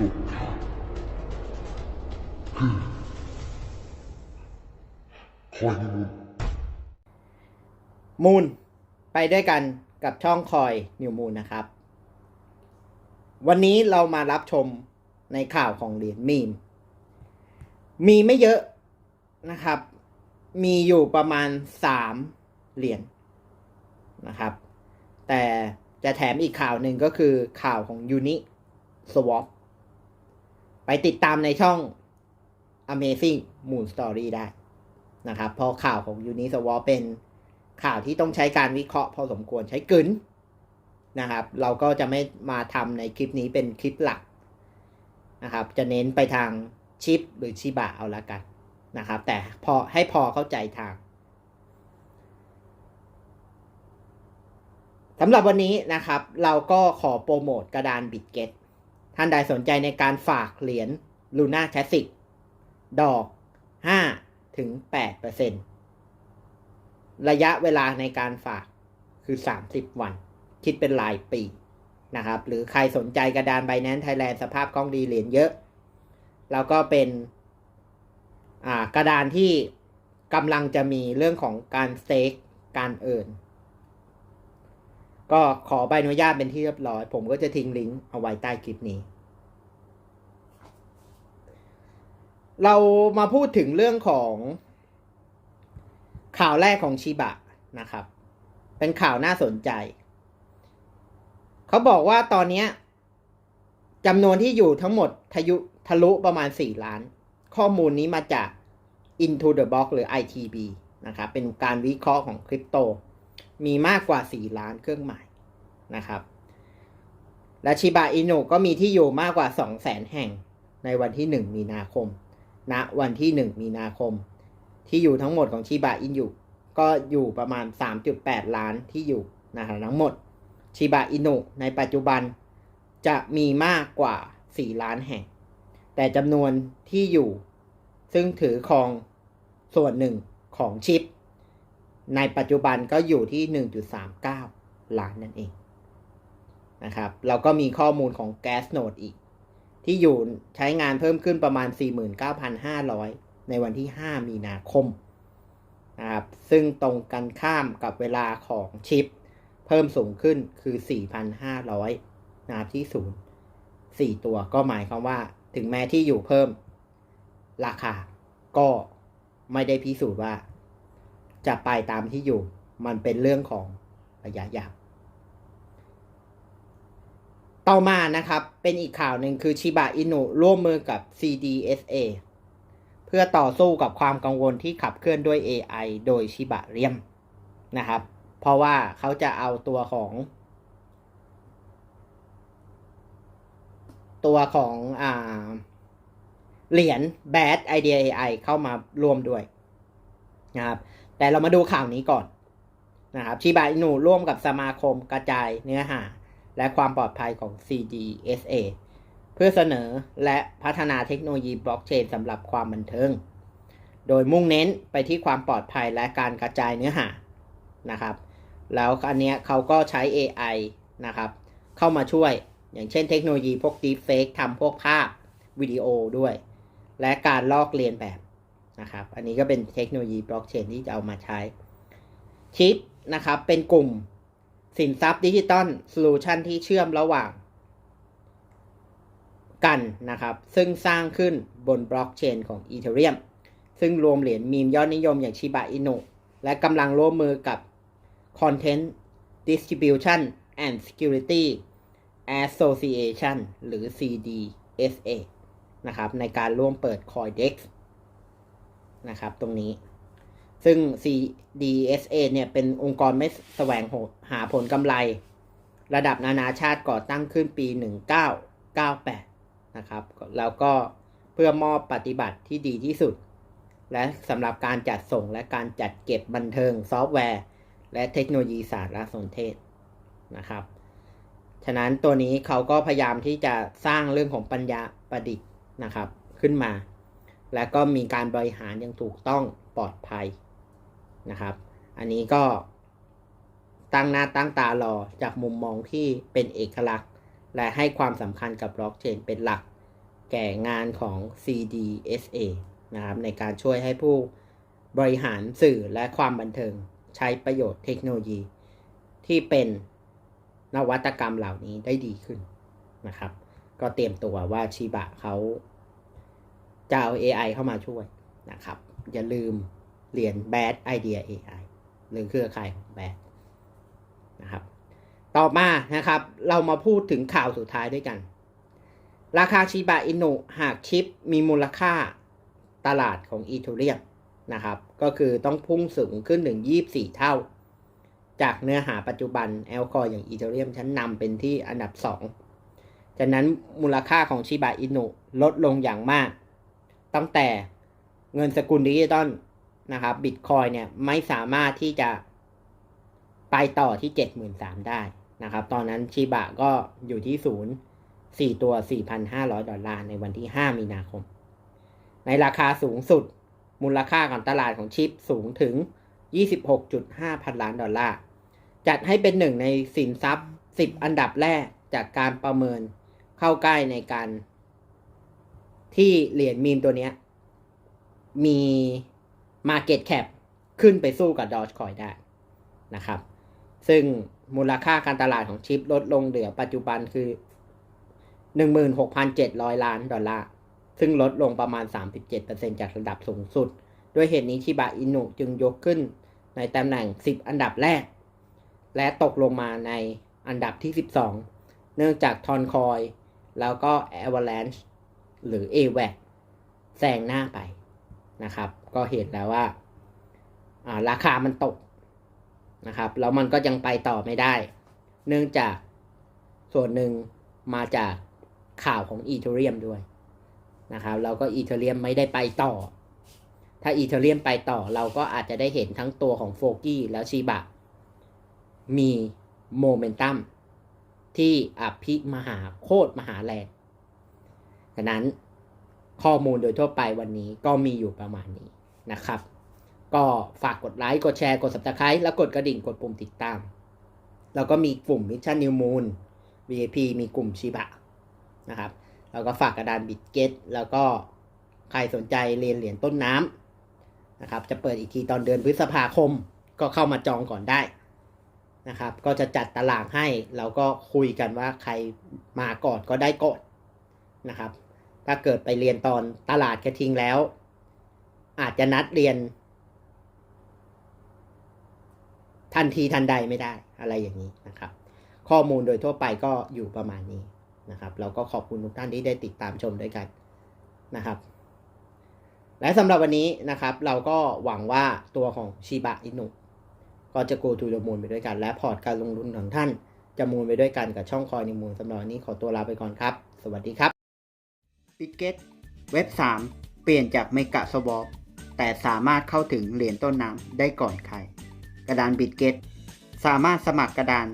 สุดท้ายคือคอยมูลมูลไปด้วยกันกับช่องคอยนิวมูลนะครับ วันนี้เรามารับชมในข่าวของเหรียญมีม มีไม่เยอะนะครับ มีอยู่ประมาณสามเหรียญนะครับ แต่จะแถมอีกข่าวหนึ่งก็คือข่าวของ Uni Swap ไปติดตามในช่อง Amazing Moon Story ได้นะครับเพราะข่าวของ Uni Swap เป็นข่าวที่ต้องใช้การวิเคราะห์พอสมควรใช้กึนนะครับ เราก็จะไม่มาทำในคลิปนี้เป็นคลิปหลักนะครับ จะเน้นไปทางชิปหรือชิบะเอาละกันนะครับ แต่พอให้พอเข้าใจทางสำหรับวันนี้นะครับ เราก็ขอโปรโมทกระดานบิตเกต ท่านใดสนใจในการฝากเหรียญลูน่าแคสิกดอก 5 ถึง 8%ระยะเวลาในการฝากคือ 30 วัน คิดเป็นรายปีนะครับ หรือใครสนใจกระดาน b บ n a n c e Thailand สภาพคล่องดีเหรียญเยอะ แล้วก็เป็นกระดานที่กำลังจะมีเรื่องของการสเต็กการเอิน ก็ขอใบอนุญาตเป็นที่เรียบร้อย ผมก็จะทิ้งลิงก์เอาไว้ใต้คลิปนี้ เรามาพูดถึงเรื่องของข่าวแรกของชิบะนะครับ เป็นข่าวน่าสนใจ เขาบอกว่าตอนนี้จำนวนที่อยู่ทั้งหมดทะยุทะลุประมาณ 4 ล้าน ข้อมูลนี้มาจาก Into the Box หรือ ITB นะครับ เป็นการวิเคราะห์ของคริปโต มีมากกว่า 4 ล้านเครื่องหมายนะครับ และชิบะอินุก็มีที่อยู่มากกว่า 2 0 0แสนแห่งในวันที่ 1 มีนาคมณวันที่ 1 มีนาคม ที่อยู่ทั้งหมดของชิบะอินุก็อยู่ประมาณ 3.8 ล้านที่อยู่นะครับทั้งหมดชิบะอินุในปัจจุบันจะมีมากกว่า 4 ล้านแห่ง แต่จำนวนที่อยู่ซึ่งถือครองส่วนหนึ่งของชิป ในปัจจุบันก็อยู่ที่ 1.39 ล้านนั่นเองนะครับเราก็มีข้อมูลของ Gas Node อีก ที่อยู่ใช้งานเพิ่มขึ้นประมาณ 49,500 ในวันที่ 5 มีนาคมนะครับซึ่งตรงกันข้ามกับเวลาของชิป เพิ่มสูงขึ้นคือ 4,500นะครับที่ศูนย์4ตัวก็หมายความว่าถึงแม้ที่อยู่เพิ่มราคาก็ไม่ได้พิสูจน์ว่า จะไปตามที่อยู่ มันเป็นเรื่องของระยะยาวต่อมานะครับ เป็นอีกข่าวหนึ่งคือชิบะอินุร่วมมือกับ CDSA เพื่อต่อสู้กับความกังวลที่ขับเคลื่อนด้วย AI โดยชิบะเรียมนะครับ เพราะว่าเขาจะเอาตัวของ ตัวของอ่าเหรียญ Bad Idea AI เข้ามารวมด้วยนะครับ แต่เรามาดูข่าวนี้ก่อนนะครับชิบะอินุร่วมกับสมาคมกระจายเนื้อหา และความปลอดภัยของ CDSA เพื่อเสนอและพัฒนาเทคโนโลยีบล็อกเชนสำหรับความบันเทิง โดยมุ่งเน้นไปที่ความปลอดภัยและการกระจายเนื้อหานะครับ แล้วอันเนี้ยเขาก็ใช้ AI นะครับเข้ามาช่วยอย่างเช่นเทคโนโลยีพวก Deepfake ทำพวกภาพวิดีโอด้วย และการลอกเลียนแบบ นะครับ อันนี้ก็เป็นเทคโนโลยีบล็อกเชนที่จะเอามาใช้ชิปนะครับ เป็นกลุ่มสินทรัพย์ดิจิตอลโซลูชันที่เชื่อมระหว่างกันนะครับ ซึ่งสร้างขึ้นบนบล็อกเชนของ Ethereum ซึ่งรวมเหรียญมีมยอดนิยมอย่างชิบะอินุและกำลังร่วมมือกับ Content Distribution and Security Association หรือ CDSA นะครับ ในการร่วมเปิด CoinDex นะครับ ตรงนี้ ซึ่ง CDSA เนี่ยเป็นองค์กรไม่แสวงหาผลกำไร ระดับนานาชาติก่อตั้งขึ้นปี 1998 นะครับ แล้วก็เพื่อมอบปฏิบัติที่ดีที่สุด และสำหรับการจัดส่งและการจัดเก็บบันเทิงซอฟต์แวร์ และเทคโนโลยีสารสนเทศนะครับ ฉะนั้นตัวนี้เขาก็พยายามที่จะสร้างเรื่องของปัญญาประดิษฐ์นะครับ ขึ้นมา และก็มีการบริหารอย่างถูกต้องปลอดภัยนะครับ อันนี้ก็ตั้งหน้าตั้งตารอจากมุมมองที่เป็นเอกลักษณ์ และให้ความสำคัญกับบล็อกเชนเป็นหลัก แก่งานของ CDSA นะครับในการช่วยให้ผู้บริหารสื่อและความบันเทิงใช้ประโยชน์เทคโนโลยี ที่เป็นนวัตกรรมเหล่านี้ได้ดีขึ้นนะครับ ก็เตรียมตัวว่าชิบะเขา จะเอา AI เข้ามาช่วยนะครับ อย่าลืมเรียน Bad Idea AI หรือเครือข่ายของ Bad นะครับ ต่อมานะครับ เรามาพูดถึงข่าวสุดท้ายด้วยกัน ราคาชิบะอินุหากชิปมีมูลค่าตลาดของอีเทเรียมนะครับ ก็คือต้องพุ่งสูงขึ้นถึง 24 เท่า จากเนื้อหาปัจจุบันแอลคออย่างอีเทเรียมชั้นนำเป็นที่อันดับ 2 จากนั้นมูลค่าของชิบะอินุลดลงอย่างมาก ตั้งแต่เงินสกุลดิจิตอลนะครับบิตคอยเนี่ยไม่สามารถที่จะไปต่อที่73,000ได้นะครับ ตอนนั้นชิบะก็อยู่ที่ศูนย์4ตัว4,500ดอลลาร์ในวันที่5มีนาคม ในราคาสูงสุดมูลค่าของตลาดของชิปสูงถึง 26.5 พันล้านดอลลาร์ จัดให้เป็นหนึ่งในสินทรัพย์ 10 อันดับแรกจากการประเมินเข้าใกล้ในการ ที่เหรียญมีมตัวเนี้ย มี Market Cap ขึ้นไปสู้กับ Dogecoin ได้นะครับ ซึ่งมูลค่าการตลาดของชิปลดลงเหลือปัจจุบันคือ 16,700 ล้านดอลลาร์ ซึ่งลดลงประมาณ 37%จากระดับสูงสุด ด้วยเหตุนี้ชิบะอินุจึงยกขึ้นในตำแหน่ง 10 อันดับแรก และตกลงมาในอันดับที่ 12 เนื่องจากทอนคอย แล้วก็ Avalanche หรือ AVAC แซงหน้าไปนะครับ ก็เห็นแล้วว่าราคามันตกนะครับแล้วมันก็ยังไปต่อไม่ได้ เนื่องจากส่วนหนึ่งมาจากข่าวของอีเทเรียมด้วยนะครับแล้วก็อีเทเรียมไม่ได้ไปต่อ ถ้าอีเทเรียมไปต่อเราก็อาจจะได้เห็นทั้งตัวของโฟกี้แล้วชีบะ มีโมเมนตัมที่อภิมหาโคตรมหาแรงะนั้นข้อมูลโดยทั่วไปวันนี้ก็มีอยู่ประมาณนี้นะครับ ก็ฝากกดไลค์ กดแชร์ กด subscribe แล้วกดกระดิ่ง กดปุ่มติดตาม แล้วก็มีกลุ่ม Mission New Moon VIP มีกลุ่มชิบะนะครับ แล้วก็ฝากกระดานบิตเกตแล้วก็ใครสนใจเรียนเหรียญต้นน้ำนะครับ จะเปิดอีกทีตอนเดือนพฤษภาคม ก็เข้ามาจองก่อนได้นะครับ ก็จะจัดตารางให้ แล้วก็คุยกันว่าใครมาก่อนก็ได้ก่อนนะครับ ถ้าเกิดไปเรียนตอนตลาดกระทิงแล้ว อาจจะนัดเรียน ทันทีทันใดไม่ได้อะไรอย่างนี้นะครับ ข้อมูลโดยทั่วไปก็อยู่ประมาณนี้นะครับแล้วก็ขอบคุณทุกท่านที่ได้ติดตามชมด้วยกันนะครับ และสำหรับวันนี้นะครับ เราก็หวังว่าตัวของชิบะอินุก็จะ go to the moon ไปด้วยกัน และพอร์ตการลงทุนของท่านจะมูลไปด้วยกันกับช่องคอยในมูลสำหรับวันนี้ขอตัวลาไปก่อนครับ สวัสดีครับ ปิเกตเว็บ 3 เปลี่ยนจากเมกะสวอปแต่สามารถเข้าถึงเหรียญต้นน้ำได้ก่อนใคร กระดานบิตเกตสามารถสมัครกระดาน